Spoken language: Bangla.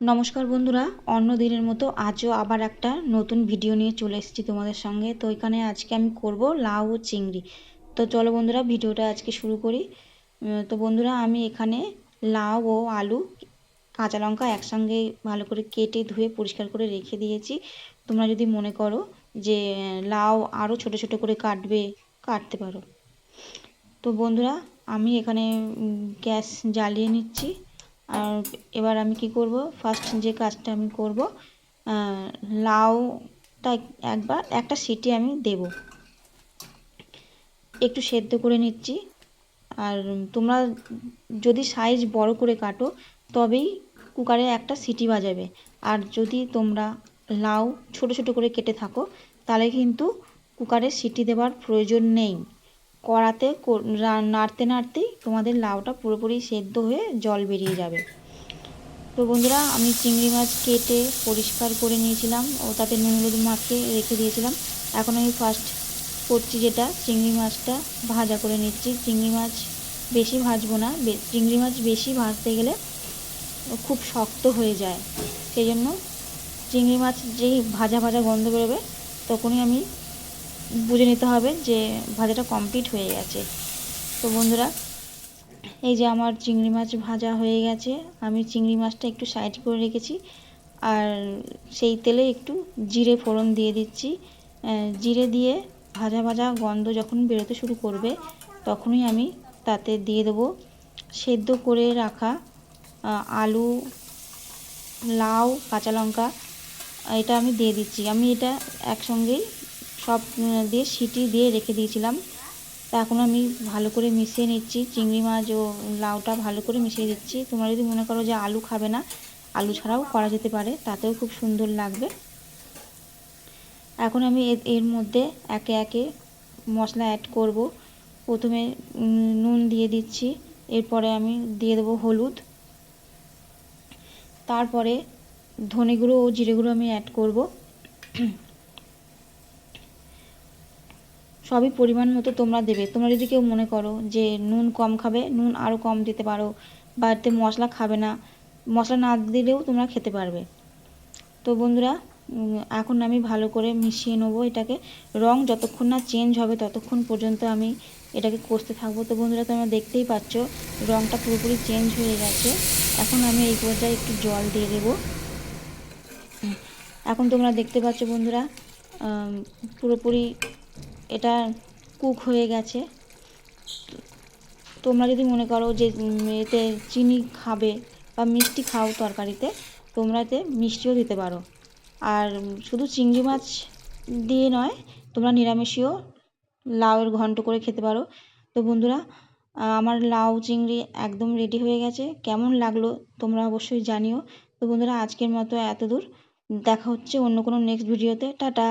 নমস্কার বন্ধুরা, অন্য দিনের মতো আজও আবার একটা নতুন ভিডিও নিয়ে চলে এসেছি তোমাদের সঙ্গে। তো এখানে আজকে আমি করব লাউ ও চিংড়ি। তো চলো বন্ধুরা, ভিডিওটা আজকে শুরু করি। তো বন্ধুরা, আমি এখানে লাউ ও আলু, কাঁচা লঙ্কা একসঙ্গে ভালো করে কেটে ধুয়ে পরিষ্কার করে রেখে দিয়েছি। তোমরা যদি মনে করো যে, লাউ আরও ছোট ছোট করে কাটবে, কাটতে পারো। তো বন্ধুরা, আমি এখানে গ্যাস জ্বালিয়ে নিচ্ছি। আর এবার আমি কি করব? ফার্স্ট যে কাজটা আমি করব লাউটা একবার একটা সিটি আমি দেব। একটু সেদ্ধ করে নিচ্ছি। আর তোমরা যদি সাইজ বড় করে কাটো, তবেই কুকারে একটা সিটি বাজাবে। আর যদি তোমরা লাউ ছোট ছোট করে কেটে থাকো, তাহলে কিন্তু কুকারে সিটি দেওয়ার প্রয়োজন নেই। কড়াতে নাড়তে নাড়তেই তোমাদের লাউটা পুরোপুরি সেদ্ধ হয়ে জল বেরিয়ে যাবে। তো বন্ধুরা, আমি চিংড়ি মাছ কেটে পরিষ্কার করে নিয়েছিলাম ও তাতে নুন হলুদ মাখিয়ে রেখে দিয়েছিলাম। এখন আমি ফার্স্ট করছি যেটা, চিংড়ি মাছটা ভাজা করে নিচ্ছি। চিংড়ি মাছ বেশি ভাজবো না চিংড়ি মাছ বেশি ভাজতে গেলে খুব শক্ত হয়ে যায়। সেই জন্য চিংড়ি মাছ যেই ভাজা ভাজা গন্ধ বেরোবে, তখনই আমি বুঝে নিতে হবে যে ভাজাটা কমপ্লিট হয়ে গেছে। তো বন্ধুরা, এই যে আমার চিংড়ি মাছ ভাজা হয়ে গেছে, আমি চিংড়ি মাছটা একটু সাইড করে রেখেছি, আর সেই তেলে একটু জিরে ফোড়ন দিয়ে দিচ্ছি। জিরে দিয়ে ভাজা ভাজা গন্ধ যখন বেরোতে শুরু করবে, তখনই আমি তাতে দিয়ে দেবো সেদ্ধ করে রাখা আলু, লাউ, কাঁচা লঙ্কা, এটা আমি দিয়ে দিচ্ছি। আমি এটা একসঙ্গেই সব দিয়ে সিটি দিয়ে রেখে দিয়েছিলাম। তা এখন আমি ভালো করে মিশিয়ে নিচ্ছি। চিংড়ি মাছ ও লাউটা ভালো করে মিশিয়ে দিচ্ছি। তোমরা যদি মনে করো যে আলু খাবে না, আলু ছাড়াও করা যেতে পারে। তাতেও খুব সুন্দর লাগবে। এখন আমি এর মধ্যে একে একে মশলা অ্যাড করব। প্রথমে নুন দিয়ে দিচ্ছি। এরপরে আমি দিয়ে দেবো হলুদ। তারপরে ধনে গুঁড়ো ও জিরে গুঁড়ো আমি অ্যাড করব। সবই পরিমাণ মতো তোমরা দেবে। তোমরা যদি কেউ মনে করো যে নুন কম খাবে, নুন আরও কম দিতে পারো, বা এতে মশলা খাবে না, মশলা না দিলেও তোমরা খেতে পারবে। তো বন্ধুরা এখন আমি ভালো করে মিশিয়ে নেব এটাকে। রং যতক্ষণ না চেঞ্জ হবে ততক্ষণ পর্যন্ত আমি এটাকে কষতে থাকব। তো বন্ধুরা, তোমরা দেখতেই পাচ্ছ, রংটা পুরোপুরি চেঞ্জ হয়ে গেছে। এখন আমি এই পর্যায়ে একটু জল দিয়ে দেবো। এখন তোমরা দেখতে পাচ্ছ বন্ধুরা পুরোপুরি এটা কুক হয়ে গেছে। তোমরা যদি মনে করো যে এতে চিনি খাবে বা মিষ্টি খাও তরকারিতে, তোমরা এতে মিষ্টিও দিতে পারো। আর শুধু চিংড়ি মাছ দিয়ে নয়, তোমরা নিরামিষেও লাউয়ের ঘন্ট করে খেতে পারো। তো বন্ধুরা আমার লাউ চিংড়ি একদম রেডি হয়ে গেছে। কেমন লাগল তোমরা অবশ্যই জানিও। তো বন্ধুরা, আজকের মতো এত দূর দেখা হচ্ছে অন্য কোনো নেক্সট ভিডিওতে টাটা!